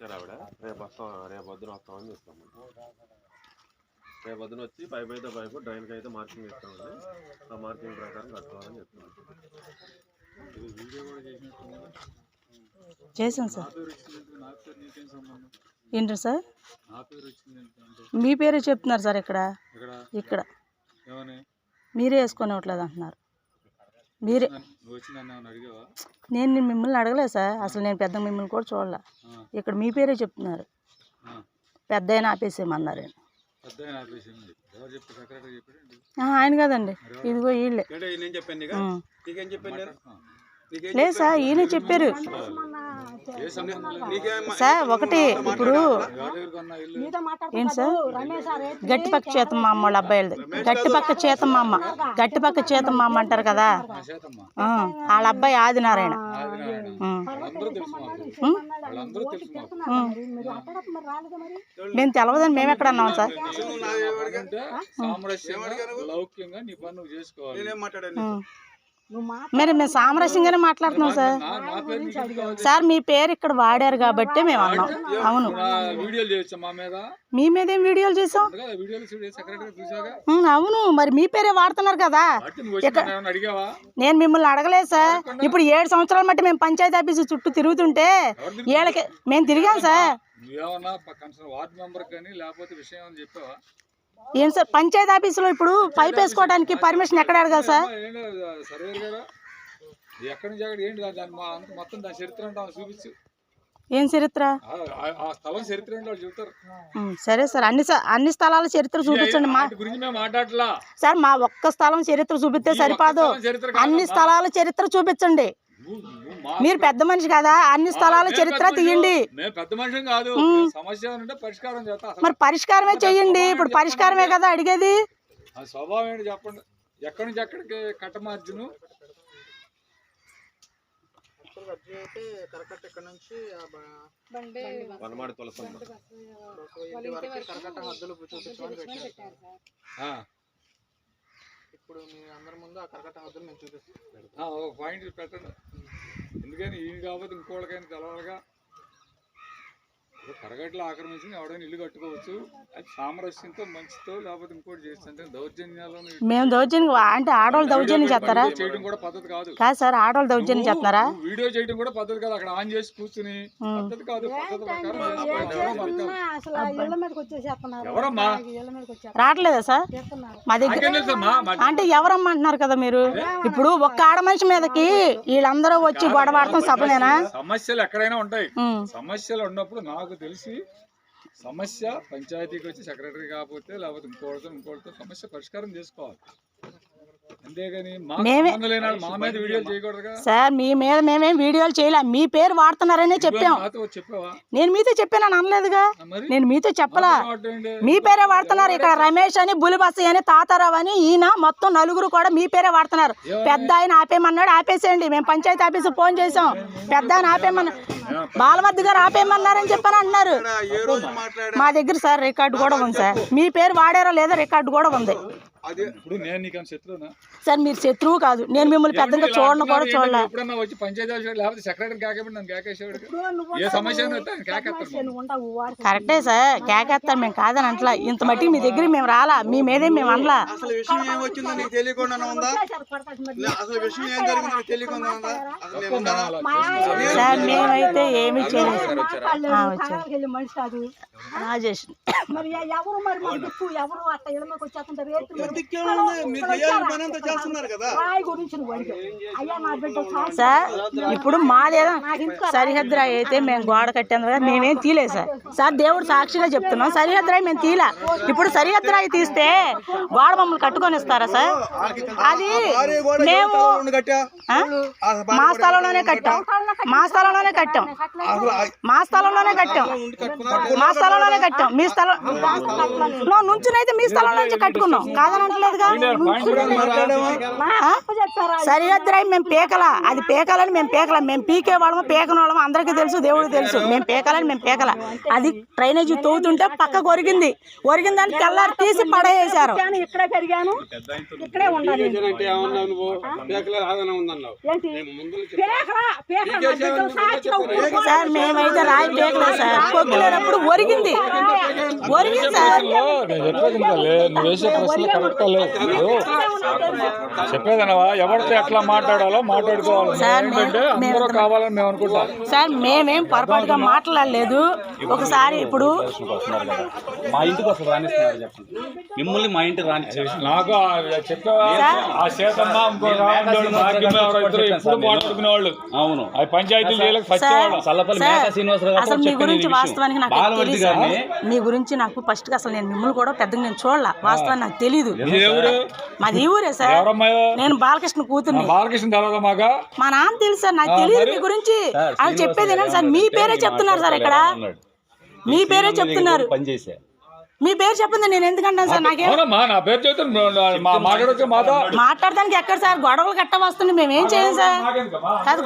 వచ్చారు ఆవిడ. రేపు వస్తాం రేపు పొద్దున వస్తామని చెప్తాము రేపు పొద్దున వచ్చి పైప్ అయితే పైపు డ్రైన్కి అయితే మార్కింగ్ ఇస్తామండి ఆ మార్కింగ్ ప్రకారం కట్టుకోవాలని చెప్తాం ఇది వీడియో కూడా చేసినట్టున్నావా? చేసాం నా సార్ ఏంటి సార్? మీ పేరే చెప్తున్నారు సార్ ఇక్కడ? ఇక్కడ. మీరే వేసుకొని ఇవ్వట్లేదు అంటున్నారు. మీరే నేను మిమ్మల్ని అడగలేదు సార్. అసలు నేను పెద్ద మిమ్మల్ని కూడా చూడలే. ఇక్కడ మీ పేరే చెప్తున్నారు. పెద్ద అయినా ఆపేసేయమన్నారు ఆయన. కాదండి. ఇదిగో వీళ్ళే లేదు సార్ ఈయన చెప్పారు. సార్ ఒకటి ఇప్పుడు ఏంటి సార్? గట్టి పక్క చేతం మా అమ్మ వాళ్ళ అబ్బాయిలది. గట్టి పక్క చేతం మా అమ్మ గట్టి పక్క చేతం మా అమ్మ అంటారు కదా? చేతమ్మా వాళ్ళ అబ్బాయి ఆదినారాయణ. మేము తెలవదని మేము ఎక్కడ అన్నాం సార్? లౌక్యంగా నీ పని చేసుకోవాలి. మరి మేము సామరస్యంగానే మాట్లాడుతున్నాం సార్? సార్ మీ పేరు ఇక్కడ వాడారు కాబట్టి మేము అన్నాం. అవును. మా మీద? మీ మీద ఏం వీడియోలు చేసాం అవును. మరి మీ పేరే వాడుతున్నారు కదా. నేను మిమ్మల్ని అడగలేదు సార్. ఇప్పుడు ఏడు సంవత్సరాల మట్టి మేము పంచాయతీ ఆఫీసు చుట్టూ తిరుగుతుంటే ఏళ్ళకి మేము తిరిగాం సార్. నువ్వేమన్నా కన్సర్న్ వార్డ్ మెంబర్ కానీ లేకపోతే విషయం అని చెప్పావా? ఏం సార్ పంచాయతీ ఆఫీసులో ఇప్పుడు పైప్ వేసుకోవడానికి పర్మిషన్ ఎక్కడ అడగాలి సార్? అమ్మా, ఏంటి సర్వేర్ గారు. ఎక్కడి నుంచి అక్కడ ఏంటి దాని మా అంత మొత్తం దాని చరిత్ర అంటే ఆమె చూపించు. ఏం చరిత్ర? సరే సార్ అన్ని అన్ని స్థలాల చరిత్ర చూపించండి. మా సార్ మా ఒక్క స్థలం చరిత్ర చూపిస్తే సరిపోదు. అన్ని స్థలాల చరిత్ర చూపించండి. మీరు పెద్ద మనిషి కదా అన్ని స్థలాల చరిత్ర. తీయండి. మేము పెద్ద మనుషులం కాదు. సమస్య ఉంటే పరిష్కారం చేస్తా. అసలు మరి పరిష్కారమే చెయ్యండి ఇప్పుడు పరిష్కారమే కదా అడిగేది? ఆ స్వభావం ఏంటి చెప్పండి. ఎక్కడి నుంచి ఎక్కడికి కట్టమార్జును అయితే కరకట్ట ఇక్కడ నుంచి ఆ బ- వనమాడి తులసమ్మ సో ఇంటి వరకు కరకట్ట హద్దులు చూపించమని పెట్టారు ఆ, ఇప్పుడు మీ అందరి ముందు ఆ కరకట్ట హద్దులు మేము చూపిస్తాం. ఆ, ఒక పాయింట్ పెట్టండి. ఎందుకని ఈయన కాబట్టి ఇంకోళ్ళకైనా తెలవాలిగా. కరగట్లు ఆక్రమించి ఎవడైనా ఇల్లు కట్టుకోవచ్చు. అది సామరస్యంతో మంచితో లేకపోతే ఇంకోటి చేస్తుంటే దౌర్జన్యాలను మేము దౌర్జన్యం అంటే ఆడవాళ్ళు దౌర్జన్యం చేస్తారా? చేయడం కూడా పద్ధతి కాదు. కాదు సార్ ఆడవాళ్ళు దౌర్జన్యం చేస్తున్నారా? నువ్వు వీడియో చేయడం కూడా పద్ధతి కాదు. అక్కడ ఆన్ చేసి కూర్చుని పద్ధతి కాదు ఎవరమ్మా? రావట్లేదా సార్? మా దగ్గర అంటే ఎవరమ్మా అంటున్నారు కదా మీరు? ఇప్పుడు ఒక్క ఆడ మనిషి మీదకి వీళ్ళందరూ వచ్చి గొడవాడటం సభనేనా సమస్యలు ఎక్కడైనా ఉంటాయి. సమస్యలు ఉన్నప్పుడు నాకు తెలిసి సమస్య పంచాయతీకి వచ్చి సెక్రటరీ కాకపోతే లేకపోతే ఇంకోటితో ఇంకోటితో సమస్య పరిష్కారం చేసుకోవాలి. సార్ మీ మీద మేమేం వీడియోలు చేయలే. మీ పేరు వాడుతున్నారనే చెప్పాం. నేను మీతో చెప్పానని అనలేదుగా. నేను మీతో చెప్పలా? మీ పేరే వాడుతున్నారు ఇక్కడ? రమేష్ అని బులిబస్సి అని తాతారావు అని ఈయన మొత్తం నలుగురు కూడా మీ పేరే వాడుతున్నారు. పెద్ద ఆయన ఆపేయమన్నాడు. ఆపేసేయండి. మేము పంచాయతీ ఆఫీసు ఫోన్ చేసాం పెద్ద ఆయన ఆపేయమన్నా బాలవర్ధి గారు ఆపేయమన్నారని చెప్పని మాట్లాడా మా దగ్గర సార్ రికార్డు కూడా ఉంది సార్. మీ పేరు వాడారో లేదో రికార్డు కూడా ఉంది. అది ఇప్పుడు నేను నీకు శత్రువునా? సార్ మీరు శత్రువు కాదు. నేను మిమ్మల్ని పెద్దగా చూడను కూడా చూడలే. ఎప్పుడన్నా వచ్చి పంచాయతీ ఆఫీస్ లేకపోతే సెక్రటరీ కాకపోతే నన్ను కేకేసేవాడు ఏ సమస్య అయినా వస్తే ఆయన కేకేస్తాడు నువ్వు ఉంటావు వాడు కరెక్టే సార్ కేకేస్తాను మేము కాదని అంటలా. ఇంత మట్టికి మీ దగ్గర మేము రాలా మీ మీదే మేము అనలా. అసలు విషయం ఏం వచ్చిందో నీకు తెలియకుండా ఉందా? లే, అసలు విషయం ఏం జరిగిందో నీకు తెలియకుండా ఉందా? అసలు నేను ఉందా? సార్ మేమైతే ఏమీ చేయలేదు. రాజేష్. మరి ఎవరు మరి ఎవరు అట్ట ఇళ్ళ మీదకి వచ్చేస్తుంటారు సార్ ఇప్పుడు మాదేదో సరిహద్దు రాయి అయితే మేము గోడ కట్టాం కదా మేమేం తీలేదు సార్. సార్ దేవుడు సాక్షిగా చెప్తున్నాం సరిహద్దు రాయి మేము తీలా ఇప్పుడు సరిహద్దు రాయి తీస్తే గోడ మమ్మల్ని కట్టుకొని ఇస్తారా సార్? అది మేము మా స్థలంలోనే కట్టాం. మా స్థలంలోనే కట్టాం. మా స్థలంలోనే కట్టాం. మా స్థలంలోనే కట్టాం. మీ స్థలం నువ్వు నుంచునైతే మీ స్థలంలో నుంచి కట్టుకున్నాం. కాదన్నా పీకుతానంటలేదుగా ఆ? సరిహద్దు రాయి మేము పీకల. అది పీకాలని మేము పీకల. మేము పీకే వాళ్ళము పీకన వాళ్ళము అందరికీ తెలుసు దేవుడికి తెలుసు. మేము పీకాలని మేము పీకల. అది డ్రైనేజీ తవ్వుతుంటే పక్కకు ఒరిగింది. ఒరిగిందని తెల్లారి తీసి పడేసారు ఇక్కడే పెరిగాను? ఇక్కడే ఉండాలి. పేకలే. సార్ మేమైతే రాయి పీకలేదు సార్. కొక్కులేనప్పుడు ఒరిగింది. ఒరిగింది సార్. నేను చెప్పేది ఇంకలే నువ్వు వేసే ప్రశ్నలు కరెక్ట్ లేదు చెప్పేదనవా ఎవరితో ఎట్లా మాట్లాడాలో మాట్లాడుకోవాలి. సార్, ఏంటంటే మేము- అందరూ కావాలని మేము అనుకుంటాం. సార్ మేమేం పొరపాటుగా మాట్లాడలేదు. ఒకసారి ఇప్పుడు మా ఇంటికి అసలు రానిస్తున్నారు చెప్పండి. మిమ్మల్ని మా ఇంటికి రానిచ్చారు నాకు ఆ చేతమ్మ ఇంకో అవును. పంచాయతీ మేకా శ్రీనివాసరావు అసలు మీ గురించి. వాస్తవానికి నాకు మీ గురించి నాకు ఫస్ట్ అసలు నేను మిమ్మల్ని కూడా పెద్దగా నేను చూడాల. వాస్తవానికి నాకు తెలియదు మాది ఊరే సార్. నేను బాలకృష్ణ కూతుర్ని. బాలకృష్ణ మా నాన్న తెలుసు సార్ నాకు తెలియదు మీ గురించి. అని చెప్పేది ఏంటంటే సార్ మీ పేరే చెప్తున్నారు సార్ ఇక్కడ. మీ పేరే చెప్తున్నారు. మీ పేరు చెప్పింది నేను ఎందుకంటాను సార్? నాకేం అవునమ్మా నా పేరు చెప్తే మా మాట్లాడొచ్చు మాతో? మాట్లాడడానికి ఎక్కడ సార్? గొడవలు కట్ట వస్తుంది మేమేం చేయం సార్? కాదు